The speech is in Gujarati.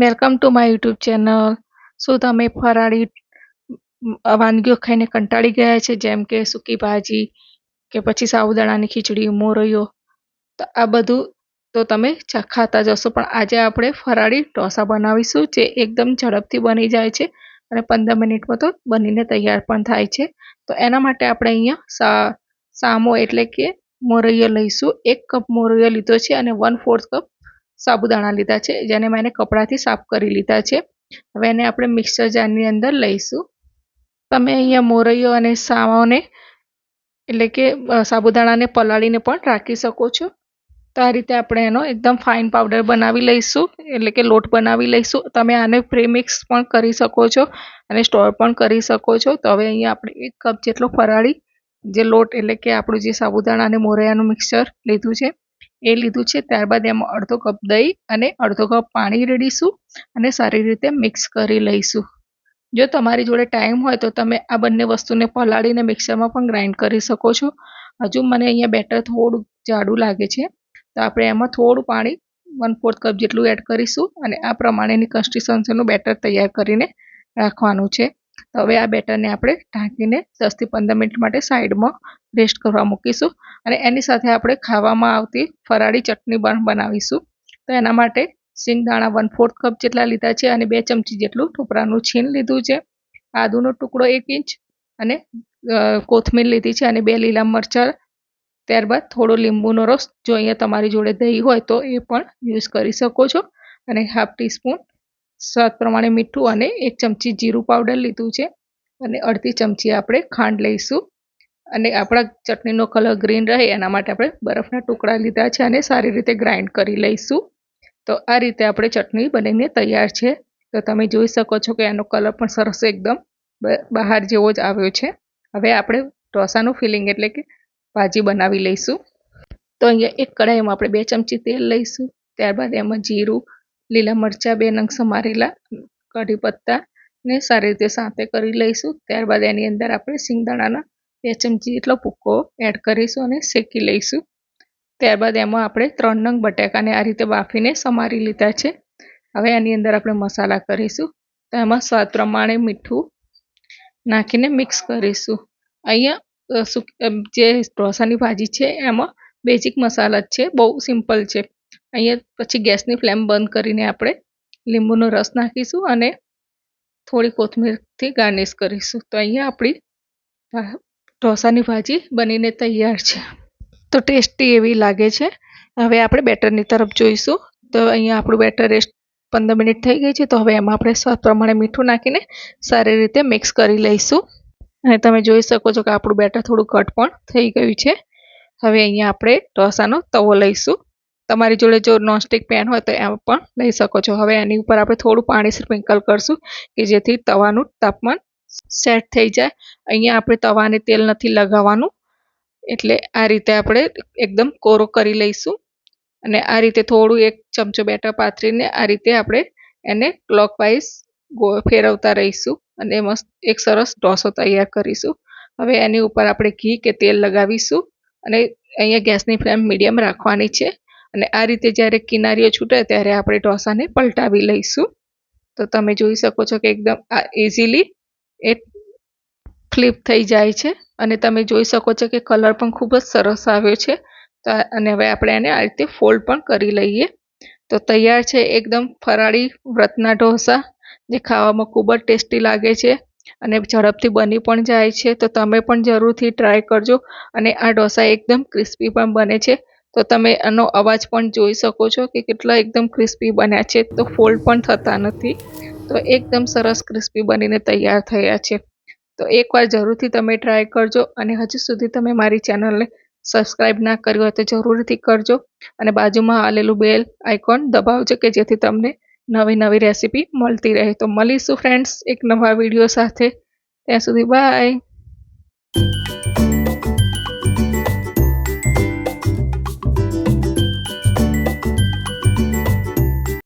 Welcome to my YouTube channel શું તમે ફરાળી વાનગીઓ ખાઈને કંટાળી ગયા છે? જેમ કે સૂકી ભાજી કે પછી સાબુદાણાની ખીચડી, મોરૈયો. તો આ બધું તો તમે ખાતા જશો પણ આજે આપણે ફરાળી ઢોસા બનાવીશું, જે એકદમ ઝડપથી બની જાય છે અને પંદર મિનિટમાં તો બનીને તૈયાર પણ થાય છે. તો એના માટે આપણે અહીંયા સા, સામો એટલે કે મોરૈયો લઈશું. એક કપ મોરૈયો લીધો છે અને વન ફોર્થ કપ સાબુદાણા લીધા છે. જેને મેં કપડાથી સાફ કરી લીધા છે. હવે એને આપણે મિક્સર જારની અંદર લઈશું. તમે અહીંયા મોરૈયો અને સાવાને એટલે કે સાબુદાણાને પલાળીને પણ રાખી શકો છો. તો આ રીતે આપણે એનો એકદમ ફાઇન પાવડર બનાવી લઈશું, એટલે કે લોટ બનાવી લઈશું. તમે આને પ્રીમિક્સ પણ કરી શકો છો અને સ્ટોર પણ કરી શકો છો. તો હવે અહીંયા આપણે એક કપ જેટલો ફરાળી જે લોટ, એટલે કે આપણું જે સાબુદાણા અને મોરૈયાનું મિક્સર લીધું છે એ લીધું છે. ત્યારબાદ એમાં અડધો કપ દહીં અને અડધો કપ પાણી રેડીશું અને સારી રીતે મિક્સ કરી લઈશું. જો તમારી જોડે ટાઈમ હોય તો તમે આ બંને વસ્તુને પલાળીને મિક્સરમાં પણ ગ્રાઇન્ડ કરી શકો છો. હજુ મને અહીંયા બેટર થોડું જાડું લાગે છે. તો આપણે એમાં થોડું પાણી વન ફોર્થ કપ જેટલું એડ કરીશું અને આ પ્રમાણેની કન્સિસ્ટન્સીનું બેટર તૈયાર કરીને રાખવાનું છે. હવે આ બેટરને આપણે ઢાંકીને દસથી પંદર મિનિટ માટે સાઈડમાં રેસ્ટ કરવા મૂકીશું અને એની સાથે આપણે ખાવામાં આવતી ફરાળી ચટણી પણ બનાવીશું. તો એના માટે સિંગદાણા વન ફોર્થ કપ જેટલા લીધા છે અને બે ચમચી જેટલું ટોપરાનું છીણ લીધું છે. આદુનો ટુકડો એક ઇંચ અને કોથમીર લીધી છે અને બે લીલા મરચાં, ત્યારબાદ થોડો લીંબુનો રસ, જો અહીંયા તમારી જોડે દહીં હોય તો એ પણ યુઝ કરી શકો છો. અને હાફ ટીસ્પૂન સ્વાદ પ્રમાણે મીઠું અને એક ચમચી જીરું પાવડર લીધું છે. અને અડધી ચમચી આપણે ખાંડ લઈશું. અને આપણા ચટણીનો કલર ગ્રીન રહે, એના માટે આપણે બરફના ટુકડા લીધા છે અને સારી રીતે ગ્રાઇન્ડ કરી લઈશું. તો આ રીતે આપણે ચટણી બનીને તૈયાર છે. તો તમે જોઈ શકો છો કે એનો કલર પણ સરસ એકદમ બહાર જેવો જ આવ્યો છે. હવે આપણે ઢોસાનું ફિલિંગ એટલે કે ભાજી બનાવી લઈશું. તો અહીંયા એક કઢાઈમાં આપણે બે ચમચી તેલ લઈશું. ત્યારબાદ એમાં જીરું લીલા મરચાં બે નંગ સમારેલા કઢી પત્તા ને સારી રીતે સાંતે કરી લઈશું. ત્યારબાદ એની અંદર આપણે સિંગદાણાના બે ચમચી જેટલો ભૂક્કો એડ કરીશું અને શેકી લઈશું. ત્યારબાદ એમાં આપણે ત્રણ નંગ બટાકાને આ રીતે બાફીને સમારી લીધા છે. હવે એની અંદર આપણે મસાલા કરીશું. તો એમાં સ્વાદ પ્રમાણે મીઠું નાખીને મિક્સ કરીશું. અહીંયા જે ઢોસાની ભાજી છે, એમાં બેઝિક મસાલા જ છે. બહુ સિમ્પલ છે. અહીંયા પછી ગેસની ફ્લેમ બંધ કરીને આપણે લીંબુનો રસ નાખીશું અને થોડી કોથમીરથી ગાર્નિશ કરીશું. તો અહીંયા આપણી ઢોસાની ભાજી બનીને તૈયાર છે. તો ટેસ્ટી એવી લાગે છે. હવે આપણે બેટરની તરફ જોઈશું. તો અહીંયા આપણું બેટર રેસ્ટ પંદર મિનિટ થઈ ગઈ છે. તો હવે એમાં આપણે સ્વાદ પ્રમાણે મીઠું નાખીને સારી રીતે મિક્સ કરી લઈશું. અને તમે જોઈ શકો છો કે આપણું બેટર થોડું ઘટ પણ થઈ ગયું છે. હવે અહીંયા આપણે ઢોસાનો તવો લઈશું. તમારી જોડે જો નોનસ્ટિક પેન હોય તો એમ પણ લઈ શકો છો. હવે એની ઉપર આપણે થોડું પાણી સ્પ્રિંકલ કરશું કે જેથી તવાનું તાપમાન સેટ થઈ જાય. અહીંયા આપણે તવાને તેલ નથી લગાવવાનું. એટલે આ રીતે આપણે એકદમ કોરો કરી લઈશું. અને આ રીતે થોડું એક ચમચો બેટર પાથરીને આ રીતે આપણે એને ક્લોકવાઇઝ ફેરવતા રહીશું અને મસ્ત એક સરસ ઢોસો તૈયાર કરીશું. હવે એની ઉપર આપણે ઘી કે તેલ લગાવીશું અને અહીંયા ગેસની ફ્લેમ મીડિયમ રાખવાની છે. અને આ રીતે જ્યારે કિનારીઓ છૂટે ત્યારે આપણે ઢોસાને પલટાવી લઈશું. તો તમે જોઈ શકો છો કે એકદમ આ ઇઝીલી એ ફ્લિપ થઈ જાય છે. અને તમે જોઈ શકો છો કે કલર પણ ખૂબ જ સરસ આવ્યો છે. તો અને હવે આપણે એને આ રીતે ફોલ્ડ પણ કરી લઈએ. તો તૈયાર છે એકદમ ફરાળી વ્રતના ઢોસા, જે ખાવામાં ખૂબ જ ટેસ્ટી લાગે છે અને ઝડપથી બની પણ જાય છે. તો તમે પણ જરૂરથી ટ્રાય કરજો. અને આ ઢોસા એકદમ ક્રિસ્પી પણ બને છે. તો તમે એનો અવાજ પણ જોઈ શકો છો કે કેટલા એકદમ ક્રિસ્પી બન્યા છે. તો ફોલ્ડ પણ થતા નથી. તો એકદમ સરસ ક્રિસ્પી બનીને તૈયાર થયા છે. તો એકવાર જરૂરથી તમે ટ્રાય કરજો અને હજુ સુધી તમે મારી ચેનલને સબસ્ક્રાઈબ ના કરી હોય તો જરૂરથી કરજો. અને બાજુમાં આલેલું બેલ આઇકોન દબાવજો કે જેથી તમને નવી નવી રેસીપી મળતી રહે. તો મળીશું ફ્રેન્ડ્સ એક નવા વીડિયો સાથે. ત્યાં સુધી બાય